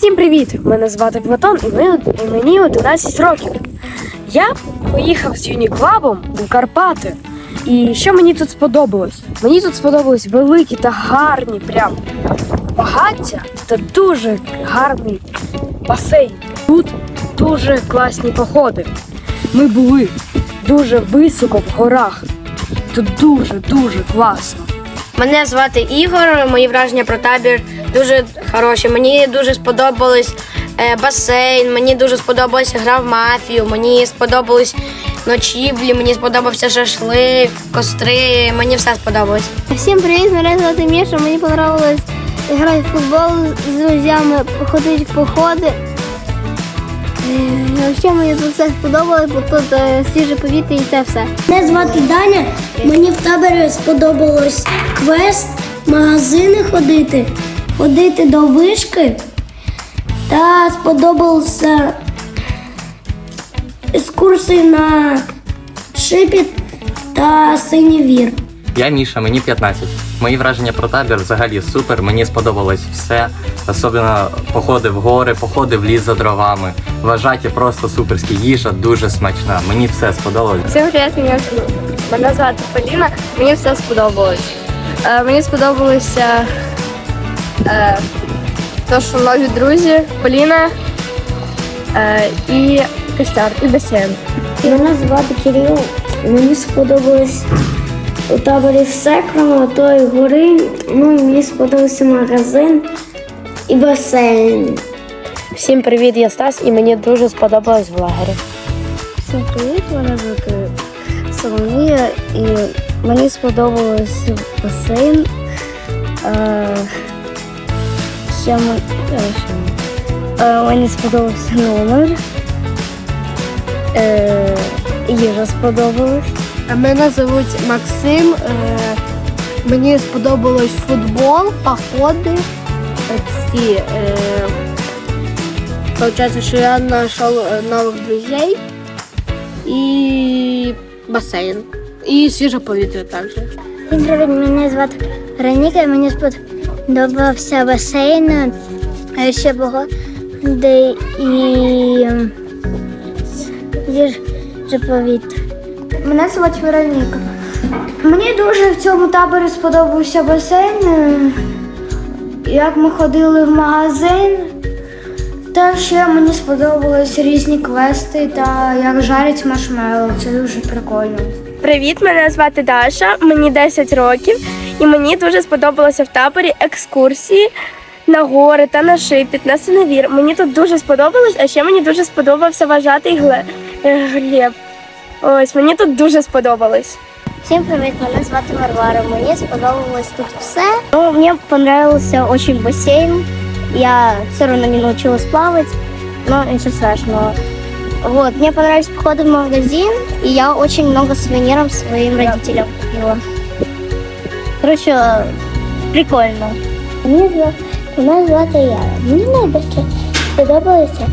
Всім привіт! Мене звати Платон і, ми, і мені 11 років. Я поїхав з Юніклабом у Карпати. І що мені тут сподобалось? Мені тут сподобались великі та гарні прям багаття та дуже гарний басейн. Тут дуже класні походи. Ми були дуже високо в горах. Тут дуже-дуже класно. Мене звати Ігор. Мої враження про табір дуже хороші. Мені дуже сподобались е, басейн, мені дуже сподобалася гра в мафію, мені сподобались ночівлі, мені сподобався шашлик, костри. Мені все сподобалось. Всім привіт, мене звати Міша. Мені подобалось грати в футбол з друзями, ходити в походи. Е, Взагалі мені тут все сподобалось, бо тут е, свіже повітря і це все. Мене звати Даня. Мені в таборі сподобалось квест, магазини ходити, ходити до вишки. Та сподобалися екскурсії на шипіт та синій вір. Я Міша, мені 15. Мої враження про табір взагалі супер. Мені сподобалось все. Особливо походи в гори, походи в ліс за дровами. Вважаті просто суперські. Їжа дуже смачна. Мені все сподобалось. Всім привіт, мене, мене звати Поліна. Мені все сподобалось. Е, мені сподобалося е, що нові друзі, Поліна е, і костяр, і басейн. Мене звати Кирил. Мені сподобалось у таборі все, крім тої гори. Ну і мені сподобався магазин і басейн. Всім привіт, я Стас, і мені дуже сподобалось в лагері. Всім привіт, мене звати Соломія і мені сподобалось басейн. Е, ще ми- е? Е, мені сподобався номер. Е, їжа сподобалась. Мене звуть Максим. Е, Мені сподобалось футбол, походи. е, Ці, е, Получается, що я знайшов е, нових друзей і басейн. І свіже повітря також. Привіт, мене звати Вероніка, мені сподобався басейн, ще погоди і ем, їжа повітря. Мене звати Вероніка. Мені дуже в цьому таборі сподобався басейн. Як ми ходили в магазин. Та ще мені сподобались різні квести та як жарять маршмеллоу. Це дуже прикольно. Привіт, мене звати Даша, мені 10 років, і мені дуже сподобалося в таборі екскурсії на гори та на шипіт, на синевір. Мені тут дуже сподобалось, а ще мені дуже сподобався вважатий гле... е, Глеб. Ось мені тут дуже сподобалось. Всем привет, меня звати Варвара. Мне сподобалось тут все. Ну, мне понравился очень бассейн. Я все равно не научилась плавать, но ничего страшного. Вот, мне понравились походы в магазин, и я очень много сувениров своим родителям купила. Короче, прикольно. Мене звати Яра. Мені найбільше сподобалася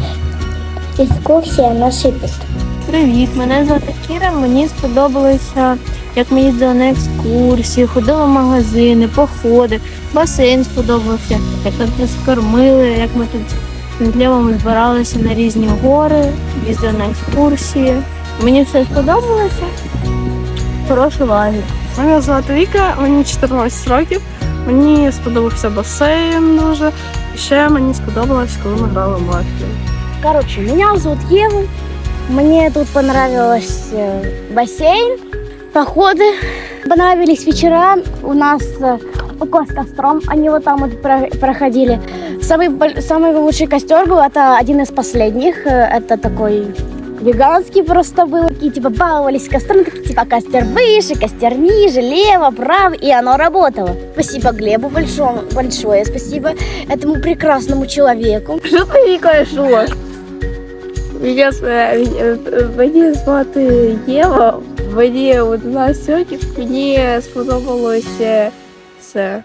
екскурсія на шипіт. Привіт, мене звати Кіра. Мені сподобалося, як ми їздили на екскурсії, ходили в магазини, походи, басейн сподобався, як нас кормили, як ми тут з Глебом збиралися на різні гори, їздили на екскурсії. Мені все сподобалося. Хороший лагерь. Мене звати Віка, мені 14 років. Мені сподобався басейн дуже. І ще мені сподобалось, коли ми грали в мафію. Короче, меня зовут Ева. Мне тут понравилось э, бассейн, походы. Понравились вечера. У нас э, около с костром. Они вот там вот про- проходили. Самый, боль- самый лучший костер был. Это один из последних. Э, Это такой гигантский просто был. И типа баловались с костром. Такие, типа костер выше, костер ниже, лево, право. И оно работало. Спасибо Глебу большому, большое. Спасибо этому прекрасному человеку. Що ти вікаєш? Мене, мені звати Єва, мені 11 років, мені сподобалося все.